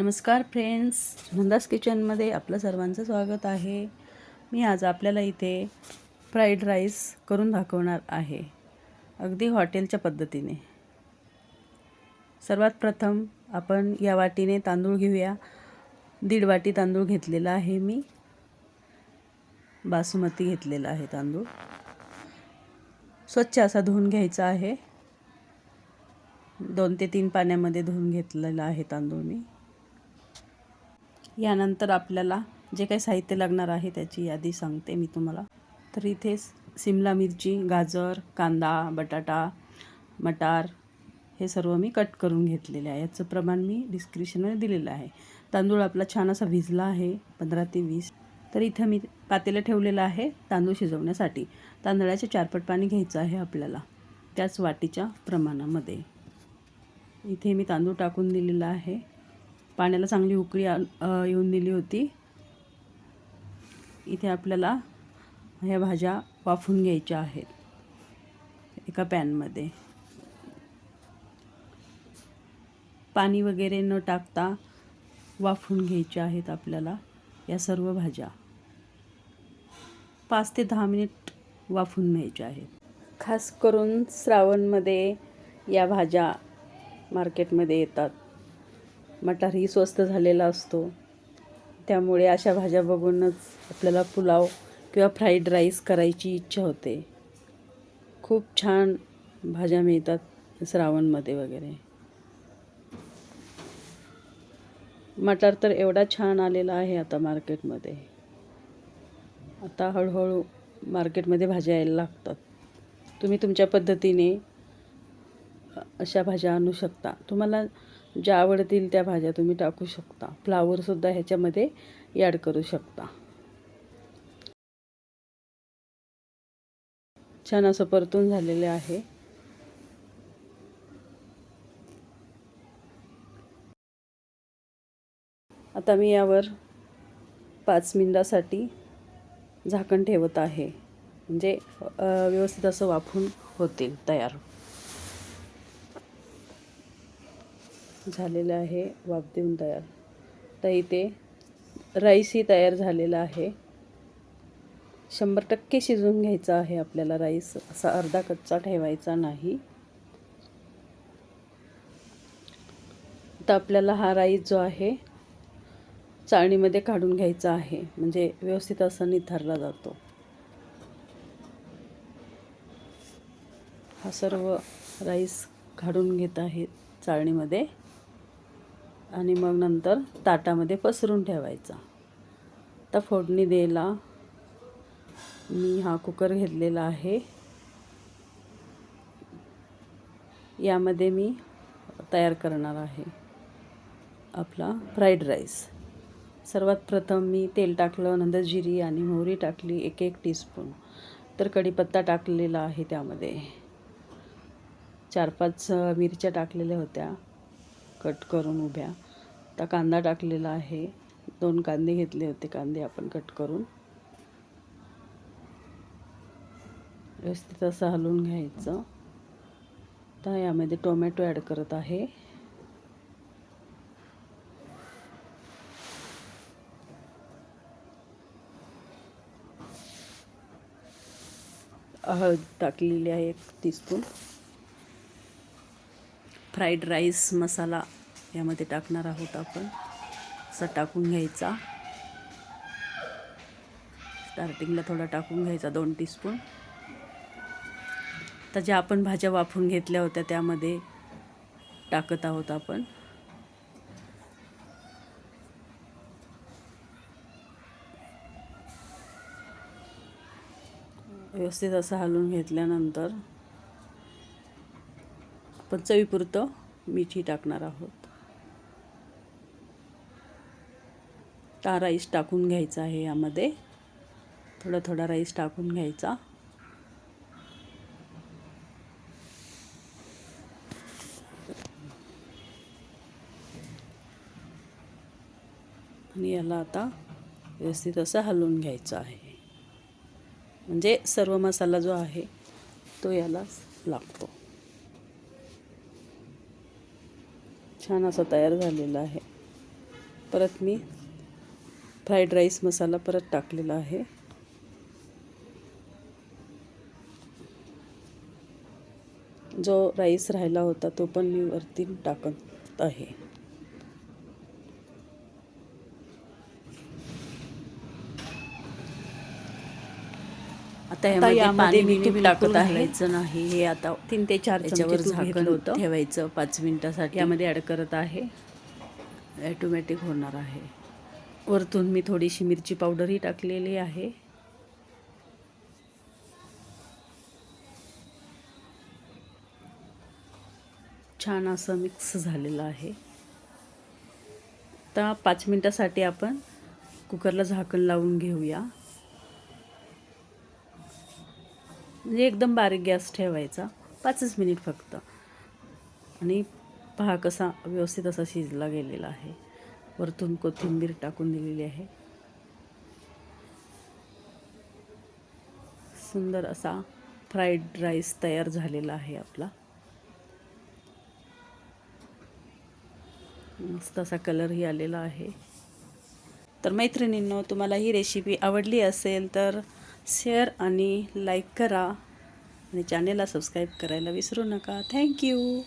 नमस्कार फ्रेंड्स नंदास किचनमध्ये आपलं सर्वांचं स्वागत आहे. मी आज आपल्याला इथे फ्राईड राईस करून दाखवणार आहे. अगदी हॉटेलच्या पद्धतीने. सर्वात प्रथम आपण या वाटीने तांदूळ घेऊया. दीड वाटी तांदूळ घेतलेला आहे मी. बासमती घेतलेला आहे तांदूळ. स्वच्छ असा धुवून घ्यायचा आहे. दोन ते तीन पाण्यामध्ये धुवून घेतलेला आहे तांदूळ मी. यानंतर आपल्याला जे काही साहित्य लागणार आहे त्याची यादी सांगते मी तुम्हाला. तर इथे सिमला मिरची गाजर कांदा बटाटा मटार हे सर्व मी कट करून घेतलेले आहे. याचं प्रमाण मी डिस्क्रिप्शनमध्ये दिलेलं आहे. तांदूळ आपला छान असा भिजला आहे पंधरा ते वीस. तर इथं मी पातेलं ठेवलेलं आहे तांदूळ शिजवण्यासाठी. तांदळाचे चारपट पाणी घ्यायचं आहे आपल्याला त्याच वाटीच्या प्रमाणामध्ये. इथे मी तांदूळ टाकून दिलेला आहे. पाण्याला चांगली उकळी येऊन दिली होती. इथे आपल्याला ह्या भाज्या वाफून घ्यायच्या आहेत. एका पॅनमध्ये. पाणी वगैरे न टाकता वाफून घ्यायच्या आहेत आपल्याला या सर्व भाज्या. पाच ते दहा मिनिट वाफून घ्यायच्या आहेत. खास करून श्रावणमध्ये या भाज्या मार्केटमध्ये येतात. मटारही स्वस्त झालेला असतो. त्यामुळे अशा भाज्या बघूनच आपल्याला पुलाव किंवा फ्राईड राईस करायची इच्छा होते. खूप छान भाज्या मिळतात श्रावणमध्ये वगैरे. मटार तर एवढा छान आलेला आहे आता मार्केटमध्ये. आता हळूहळू मार्केटमध्ये भाज्या यायला लागतात. तुम्ही तुमच्या पद्धतीने अशा भाज्या आणू शकता. तुम्हाला ज्या आवडतील त्या भाज्या तुम्ही टाकू शकता. फ्लावरसुद्धा ह्याच्यामध्ये ॲड करू शकता. छान असं परतून झालेले आहे. आता मी यावर पाच मिनिटासाठी झाकण ठेवत आहे. म्हणजे व्यवस्थित असं वाफून होतील तयार. झालेलं आहे वाफ देऊन तयार. तर इथे राईसही तयार झालेला आहे. शंभर टक्के शिजवून घ्यायचा आहे आपल्याला राईस. असा अर्धा कच्चा ठेवायचा नाही. तर आपल्याला हा राईस जो आहे चाळणीमध्ये काढून घ्यायचा आहे. म्हणजे व्यवस्थित असा निथरला जातो. हा सर्व राईस काढून घेत आहे चाळणीमध्ये. आणि मग नंतर ताटामध्ये पसरून ठेवायचा. आता फोडणी द्यायला मी हा कुकर घेतलेला आहे. यामध्ये मी तयार करणार आहे आपला फ्राईड राईस. सर्वात प्रथम मी तेल टाकलं नंतर जिरी आणि मोहरी टाकली एक एक टीस्पून. तर कढीपत्ता टाकलेला आहे त्यामध्ये. चार पाच मिरच्या टाकलेल्या होत्या. कट करून उभ्या. आता कांदा टाकलेला आहे. दोन कांदे घेतले होते. कांदे आपण कट करून. व्यवस्थित असं हलवून घ्यायचं. तर यामध्ये टोमॅटो ॲड करत आहे. हळद टाकलेली आहे एक टीस्पून फ्राईड राईस मसाला यामध्ये टाकणार आहोत आपण. असा टाकून घ्यायचा. स्टार्टिंगला थोडा टाकून घ्यायचा दोन टीस्पून. तर ज्या आपण भाज्या वाफून घेतल्या होत्या त्यामध्ये टाकत आहोत आपण. व्यवस्थित असं हलवून घेतल्यानंतर आपण चवीपुरतं मिठी टाकणार आहोत. ता राईस टाकून घ्यायचा आहे यामध्ये. थोडा थोडा राईस टाकून घ्यायचा. आणि याला आता व्यवस्थित असं हलवून घ्यायचं आहे. म्हणजे सर्व मसाला जो आहे तो याला लागतो. छान असा तयार झालेला आहे. परत मी फ्राईड राईस मसाला परत टाकलेला आहे. जो राईस राहिला होता तो पण मी वरती टाकत आहे. आता यामध्ये मी तूप टाकत आहे. नाही. हे आता तीन ते चार याच्यावर चमचे तूप झाकण होतं. ठेवायचं पाच मिनिटासाठी. यामध्ये ॲड करत आहे. ॲटोमॅटिक होणार आहे. वरतून मी थोडीशी मिरची पावडरही टाकलेली आहे. छान असं मिक्स झालेलं आहे. आता पाच मिनटासाठी आपण कुकरला झाकण लावून घेऊया. म्हणजे एकदम बारीक गॅस ठेवायचा. पाचच मिनिट फक्त. आणि पहा कसा व्यवस्थित असा शिजला गेलेला आहे. वरतून कोथिंबीर टाकून दिलेली आहे. सुंदर असा फ्राईड राईस तयार झालेला आहे आपला. मस्त असा कलरही आलेला आहे. तर मैत्रिणींनो तुम्हाला ही रेसिपी आवडली असेल तर शेअर आणि लाईक करा आणि चॅनेलला सबस्क्राईब करायला विसरू नका. थँक्यू